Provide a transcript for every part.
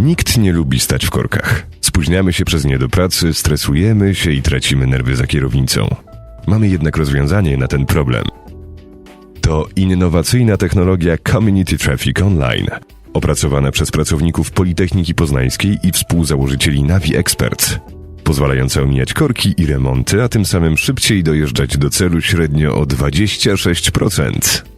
Nikt nie lubi stać w korkach. Spóźniamy się przez nie do pracy, stresujemy się i tracimy nerwy za kierownicą. Mamy jednak rozwiązanie na ten problem. To innowacyjna technologia Community Traffic Online, opracowana przez pracowników Politechniki Poznańskiej i współzałożycieli Navi Experts, pozwalająca omijać korki i remonty, a tym samym szybciej dojeżdżać do celu średnio o 26%.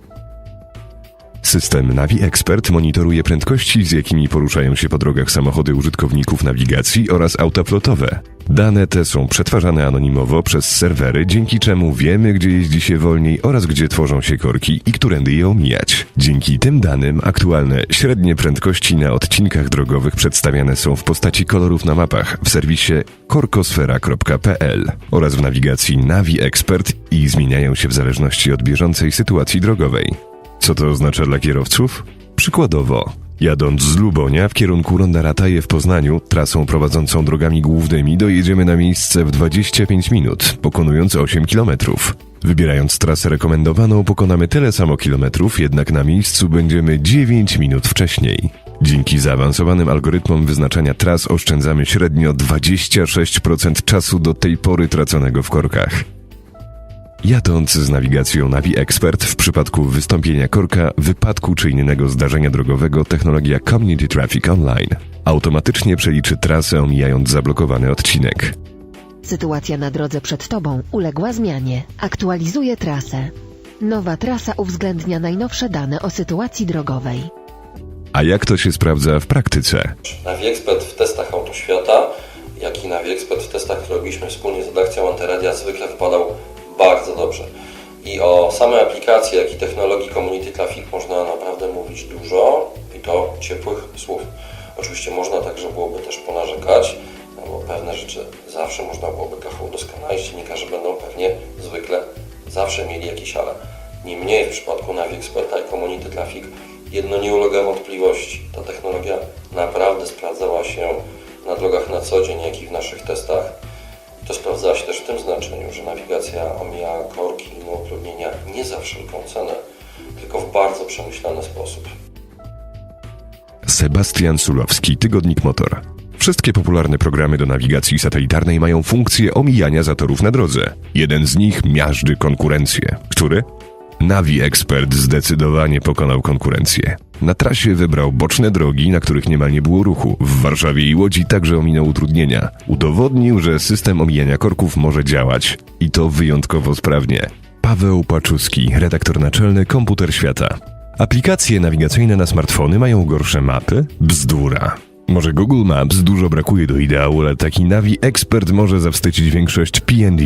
System Navi Expert monitoruje prędkości, z jakimi poruszają się po drogach samochody użytkowników nawigacji oraz auta flotowe. Dane te są przetwarzane anonimowo przez serwery, dzięki czemu wiemy, gdzie jeździ się wolniej oraz gdzie tworzą się korki i którędy je omijać. Dzięki tym danym aktualne średnie prędkości na odcinkach drogowych przedstawiane są w postaci kolorów na mapach w serwisie korkosfera.pl oraz w nawigacji Navi Expert i zmieniają się w zależności od bieżącej sytuacji drogowej. Co to oznacza dla kierowców? Przykładowo, jadąc z Lubonia w kierunku Ronda Rataje w Poznaniu, trasą prowadzącą drogami głównymi, dojedziemy na miejsce w 25 minut, pokonując 8 kilometrów. Wybierając trasę rekomendowaną, pokonamy tyle samo kilometrów, jednak na miejscu będziemy 9 minut wcześniej. Dzięki zaawansowanym algorytmom wyznaczania tras oszczędzamy średnio 26% czasu do tej pory traconego w korkach. Jadąc z nawigacją Navi Expert w przypadku wystąpienia korka, wypadku czy innego zdarzenia drogowego technologia Community Traffic Online automatycznie przeliczy trasę omijając zablokowany odcinek. Sytuacja na drodze przed Tobą uległa zmianie. Aktualizuje trasę. Nowa trasa uwzględnia najnowsze dane o sytuacji drogowej. A jak to się sprawdza w praktyce? NaviExpert w testach Autoświata, jak i NaviExpert w testach, które robiliśmy wspólnie z redakcją Antyradia, zwykle wypadał bardzo dobrze. I o samej aplikacji, jak i technologii Community Traffic można naprawdę mówić dużo i to ciepłych słów. Oczywiście można także byłoby też ponarzekać, no bo pewne rzeczy zawsze można byłoby trochę udoskonalić. Dziennikarze będą pewnie zwykle zawsze mieli jakieś ale. Niemniej w przypadku NaviExperta i Community Traffic jedno nie ulega wątpliwości. Ta technologia naprawdę sprawdzała się na drogach na co dzień, jak i w naszych testach. To sprawdzała się też w tym znaczeniu, że nawigacja omija korki i utrudnienia nie za wszelką cenę, tylko w bardzo przemyślany sposób. Sebastian Sulowski, Tygodnik Motor. Wszystkie popularne programy do nawigacji satelitarnej mają funkcję omijania zatorów na drodze. Jeden z nich miażdży konkurencję. Który? Navi Expert zdecydowanie pokonał konkurencję. Na trasie wybrał boczne drogi, na których niemal nie było ruchu. W Warszawie i Łodzi także ominął utrudnienia. Udowodnił, że system omijania korków może działać i to wyjątkowo sprawnie. Paweł Paczuski, redaktor naczelny Komputer Świata. Aplikacje nawigacyjne na smartfony mają gorsze mapy? Bzdura. Może Google Maps dużo brakuje do ideału, ale taki Navi Expert może zawstydzić większość P&D.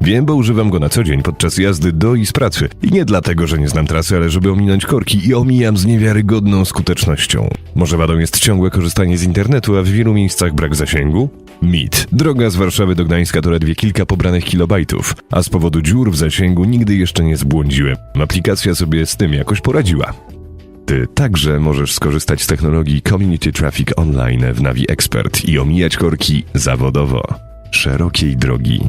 Wiem, bo używam go na co dzień podczas jazdy do i z pracy. I nie dlatego, że nie znam trasy, ale żeby ominąć korki i omijam z niewiarygodną skutecznością. Może wadą jest ciągłe korzystanie z internetu, a w wielu miejscach brak zasięgu? Mit. Droga z Warszawy do Gdańska to ledwie kilka pobranych kilobajtów, a z powodu dziur w zasięgu nigdy jeszcze nie zbłądziłem. Aplikacja sobie z tym jakoś poradziła. Ty także możesz skorzystać z technologii Community Traffic Online w Navi Expert i omijać korki zawodowo. Szerokiej drogi